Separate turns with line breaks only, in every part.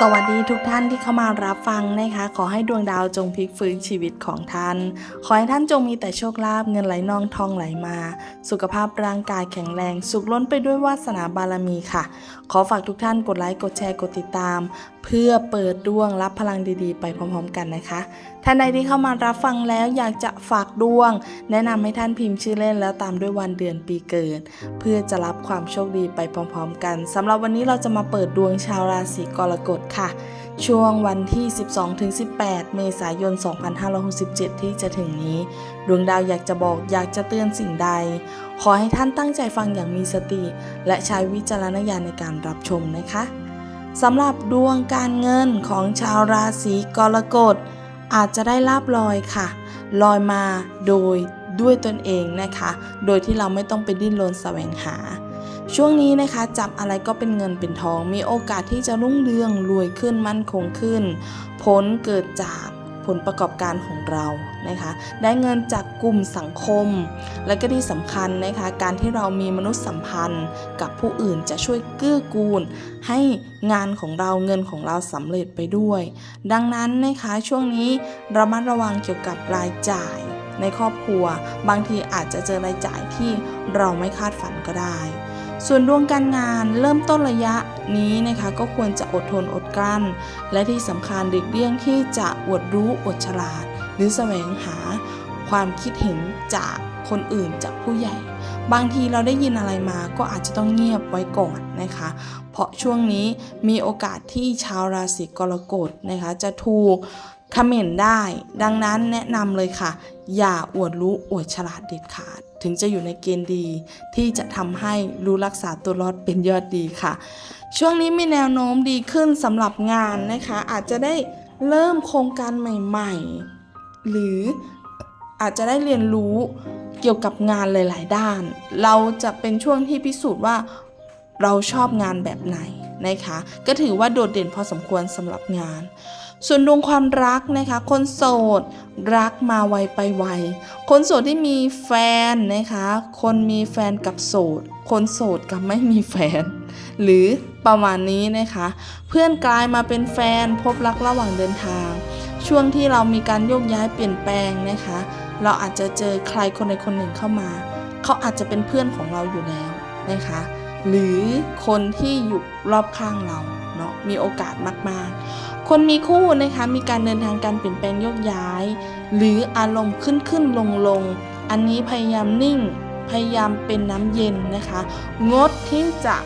สวัสดีทุกท่านที่เข้ามารับฟังนะคะ ขอให้ดวงดาวจงพลิกฟื้นชีวิตของท่าน ขอให้ท่านจงมีแต่โชคลาภเงินไหลนองทองไหลมา สุขภาพร่างกายแข็งแรง สุขล้นไปด้วยวาสนาบารมีค่ะ ขอฝากทุกท่านกดไลค์กดแชร์กดติดตามเพื่อเปิดดวงรับพลังดีๆ ไปพร้อมๆกันนะคะ ท่านใดที่เข้ามารับฟังแล้วอยากจะฝากดวง แนะนำให้ท่านพิมพ์ชื่อเล่นแล้วตามด้วยวันเดือนปีเกิด เพื่อจะรับความโชคดีไปพร้อมๆกันสำหรับวันนี้เราจะมาเปิดดวงชาวราศีกรกฎค่ะ ช่วงวันที่ 12-18 เมษายน 2567 ที่จะถึงนี้ ดวงดาวอยากจะบอกอยากจะเตือนสิ่งใด ขอให้ท่านตั้งใจฟังอย่างมีสติ และใช้วิจารณญาณในการรับชมนะคะ สำหรับดวงการเงินของชาวราศีกรกฎ อาจจะได้ลาบลอยค่ะ ลอยมาโดยด้วยตนเองนะคะ โดยที่เราไม่ต้องไปดิ้นรนแสวงหา ช่วงนี้นะคะจับอะไรก็เป็นเงินเป็นทอง มีโอกาสที่จะรุ่งเรืองรวยขึ้นมั่นคงขึ้น ผลเกิดจาก ผลประกอบการของเรานะคะ ได้เงินจากกลุ่มสังคม และก็ที่สำคัญนะคะการที่เรามีมนุษยสัมพันธ์กับผู้อื่นจะช่วยเกื้อกูล ให้งานของเราเงินของเราสำเร็จไปด้วย ดังนั้นนะคะช่วงนี้ระมัดระวังเกี่ยวกับรายจ่ายในครอบครัว บางทีอาจจะเจอรายจ่ายที่เราไม่คาดฝันก็ได้ ส่วนดวงการงานเริ่มต้นระยะนี้นะคะ ก็ควรจะอดทนอดกลั้น และที่สำคัญด็กเลี่ยงที่จะอวดรู้อดฉลาด หรือแสวงหาความคิดเห็นจากคนอื่นจากผู้ใหญ่ บางทีเราได้ยินอะไรมาก็อาจจะต้องเงียบไว้ก่อนนะคะ เพราะช่วงนี้มีโอกาสที่ชาวราศีกรกฎนะคะ จะถูก คอมเมนต์ได้ ดังนั้นแนะนำเลยค่ะ อย่าอวดรู้อวดฉลาดเด็ดขาด ถึงจะอยู่ในเกณฑ์ดี ที่จะทำให้รู้รักษาตัวรอดเป็นยอดดีค่ะ ช่วงนี้มีแนวโน้มดีขึ้นสำหรับงานนะคะ อาจจะได้เริ่มโครงการใหม่ๆ หรืออาจจะได้เรียนรู้เกี่ยวกับงานหลาย ๆ ด้าน เราจะเป็นช่วงที่พิสูจน์ว่าเราชอบงานแบบไหนนะคะ ก็ถือว่าโดดเด่นพอสมควรสำหรับงาน ส่วนดวงความรักนะคะ คนโสดรักมาไวไปไว คนโสดที่มีแฟนนะคะ คนมีแฟนกับโสด คนโสดกับไม่มีแฟน หรือประมาณนี้นะคะ เพื่อนกลายมาเป็นแฟนพบรักระหว่างเดินทาง ช่วงที่เรามีการโยกย้ายเปลี่ยนแปลงนะคะ เราอาจจะเจอใครคนใดคนหนึ่งเข้ามา เขาอาจจะเป็นเพื่อนของเราอยู่แล้วนะคะ หรือคนที่อยู่รอบข้างเราเนาะมีโอกาสมากๆ คนมีคู่นะคะมีการเดินทางการเปลี่ยนแปลงโยกย้าย หรืออารมณ์ขึ้นขึ้นลงลงอันนี้พยายามนิ่ง พยายามเป็นน้ำเย็นนะคะ งดที่จะ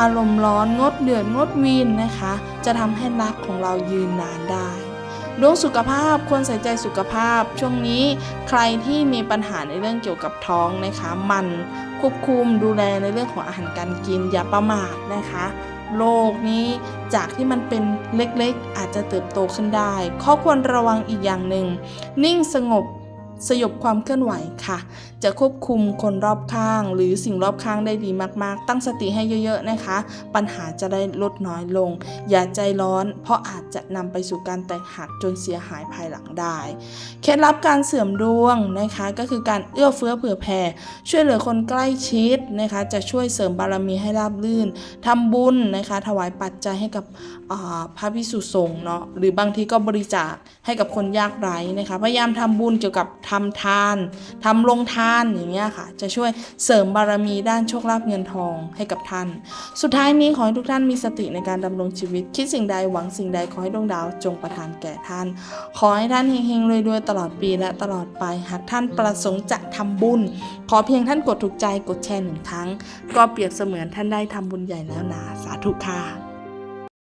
อารมณ์ร้อนงดเดือดงดวีนนะคะ จะทำให้รักของเรายืนนานได้เรื่องสุขภาพควรใส่ใจสุขภาพ ช่วงนี้ใครที่มีปัญหาในเรื่องเกี่ยวกับท้องนะคะ มันควบคุมดูแลในเรื่องของอาหารการกินอย่าประมาทนะคะ โลกนี้จากที่มันเป็นเล็กๆ อาจจะเติบโตขึ้นได้ ข้อควรระวังอีกอย่างหนึ่ง นิ่งสงบ สยบความเคลื่อนไหวค่ะ จะควบคุมคนรอบข้าง หรือสิ่งรอบข้างได้ดีมาก ๆ ตั้งสติให้เยอะ ๆ นะคะ ปัญหาจะได้ลดน้อยลง อย่าใจร้อน เพราะอาจจะนำไปสู่การแตกหักจนเสียหายภายหลังได้ เคล็ดลับการเสื่อมดวงนะคะก็คือการเอื้อเฟื้อเผื่อแผ่ ช่วยเหลือคนใกล้ชิดนะคะ จะช่วยเสริมบารมีให้ราบรื่นทำบุญนะคะ ถวายปัจจัยให้กับพระพิสุสงฆ์เนาะหรือบางทีก็บริจาคให้กับคนยากไร้นะคะ พยายามทำบุญเกี่ยวกับทำทานทำลงทานอย่างเงี้ยค่ะ จะช่วยเสริมบารมีด้านโชคลาภเงินทองให้กับท่าน สุดท้ายนี้ขอให้ทุกท่านมีสติในการดำรงชีวิต คิดสิ่งใดหวังสิ่งใดขอให้ดวงดาวจงประทานแก่ท่าน ขอให้ท่านเฮงๆรวยๆตลอดปีและตลอดไปหากท่านประสงค์จะทำบุญ ขอเพียงท่านกดถูกใจกดแชร์หนึ่งครั้ง ก็เปรียบเสมือนท่านได้ทำบุญใหญ่แล้วนะสาธุค่ะ